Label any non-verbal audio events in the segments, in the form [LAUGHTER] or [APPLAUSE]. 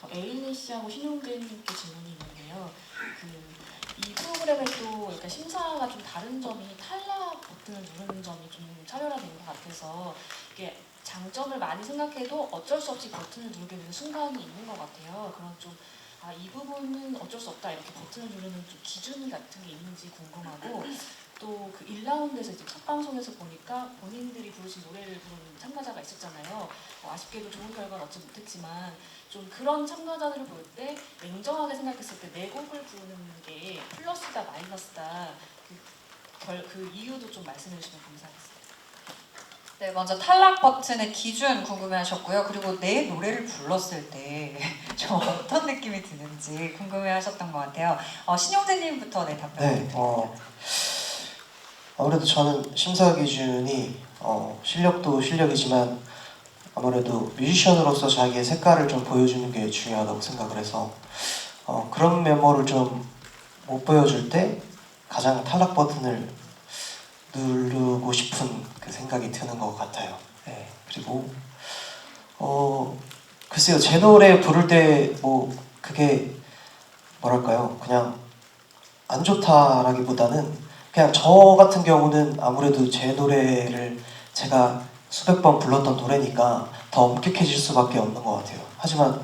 저 에일리 씨하고 신용근님께 질문이 있는데요. 그 이 프로그램의 또 약간 심사가 좀 다른 점이 탈락 버튼을 누르는 점이 좀 차별화된 것 같아서 이게 장점을 많이 생각해도 어쩔 수 없이 버튼을 누르게 되는 순간이 있는 것 같아요. 그런 좀 아, 이 부분은 어쩔 수 없다 이렇게 버튼을 누르는 좀 기준 같은 게 있는지 궁금하고 또 그 1라운드에서 이제 첫 방송에서 보니까 본인들이 부르신 노래를 부르는 참가자가 있었잖아요. 어, 아쉽게도 좋은 결과를 얻지 못했지만 좀 그런 참가자들을 볼 때 냉정하게 생각했을 때 내 곡을 부르는 게 플러스다 마이너스다 그, 결, 그 이유도 좀 말씀해 주시면 감사하겠습니다. 네, 먼저 탈락 버튼의 기준 궁금해하셨고요. 그리고 내 노래를 불렀을 때 [LAUGHS] 좀 어떤 느낌이 드는지 궁금해하셨던 것 같아요. 어, 신용재님부터 네 답변. 네, 어, 아무래도 저는 심사 기준이 어, 실력도 실력이지만 아무래도 뮤지션으로서 자기의 색깔을 좀 보여주는 게 중요하다고 생각을 해서 어, 그런 메모를 좀 못 보여줄 때 가장 탈락 버튼을 누르고 싶은 그 생각이 드는 것 같아요. 네, 그리고 어 글쎄요 제 노래 부를 때 뭐 그게 뭐랄까요 그냥 안 좋다라기보다는 그냥 저 같은 경우는 아무래도 제 노래를 제가 수백 번 불렀던 노래니까 더 엄격해질 수밖에 없는 것 같아요. 하지만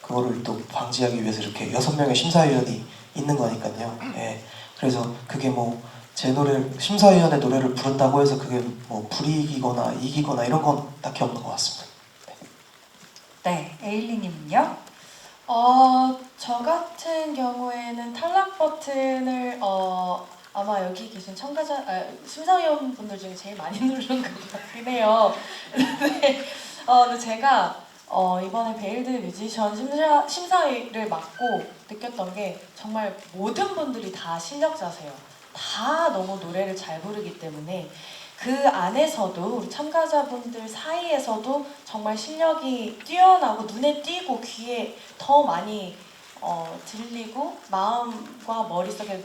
그거를 또 방지하기 위해서 이렇게 여섯 명의 심사위원이 있는 거니까요. 예. 그래서 그게 뭐 제 노래 심사위원의 노래를 부른다고 해서 그게 뭐 불이익이거나 이기거나 이런 건 딱히 없는 것 같습니다. 네, 에일리님은요? 어, 저 같은 경우에는 탈락 버튼을 어, 아마 여기 계신 참가자, 아, 심사위원분들 중에 제일 많이 [LAUGHS] 누른 것 같긴 해요. 근데, 어, 근데 제가 어, 이번에 베일드 뮤지션 심사, 심사위를 맡고 느꼈던 게 정말 모든 분들이 다 실력자세요. 다 너무 노래를 잘 부르기 때문에 그 안에서도 우리 참가자분들 사이에서도 정말 실력이 뛰어나고 눈에 띄고 귀에 더 많이 어, 들리고 마음과 머릿속에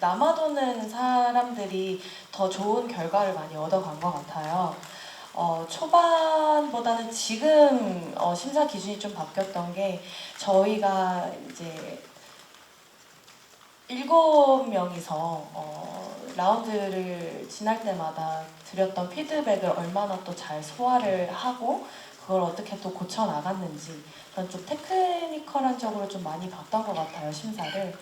남아도는 사람들이 더 좋은 결과를 많이 얻어간 것 같아요. 어, 초반보다는 지금 어, 심사 기준이 좀 바뀌었던 게 저희가 이제 일곱 명이서 어, 라운드를 지날 때마다 드렸던 피드백을 얼마나 또 잘 소화를 하고 그걸 어떻게 또 고쳐 나갔는지 그런 좀 테크니컬한 쪽으로 좀 많이 봤던 것 같아요 심사를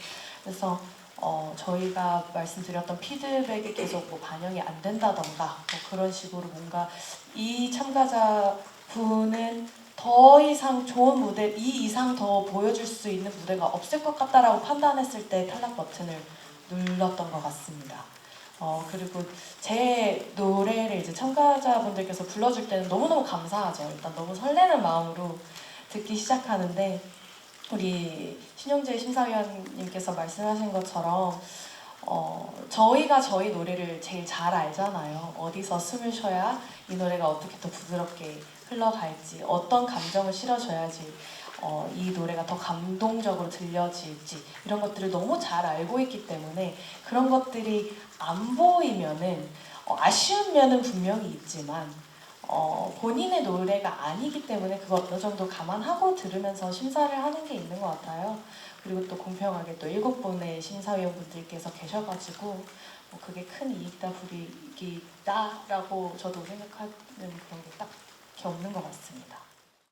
그래서 어, 저희가 말씀드렸던 피드백이 계속 뭐 반영이 안 된다던가 뭐 그런 식으로 뭔가 이 참가자 분은 더 이상 좋은 무대, 이 이상 더 보여줄 수 있는 무대가 없을 것 같다라고 판단했을 때 탈락 버튼을 눌렀던 것 같습니다. 어, 그리고 제 노래를 이제 참가자분들께서 불러줄 때는 너무너무 감사하죠. 일단 너무 설레는 마음으로 듣기 시작하는데 우리 신용재 심사위원님께서 말씀하신 것처럼 어, 저희가 저희 노래를 제일 잘 알잖아요. 어디서 숨을 쉬어야 이 노래가 어떻게 더 부드럽게 흘러갈지, 어떤 감정을 실어줘야지 어, 이 노래가 더 감동적으로 들려질지 이런 것들을 너무 잘 알고 있기 때문에 그런 것들이 안 보이면은 어, 아쉬운 면은 분명히 있지만 어, 본인의 노래가 아니기 때문에 그걸 어느 정도 감안하고 들으면서 심사를 하는 게 있는 것 같아요. 그리고 또 공평하게 또 일곱 분의 심사위원분들께서 계셔가지고 뭐 그게 큰 이익다 불이익이다라고 저도 생각하는 그런 게 딱히 없는 것 같습니다.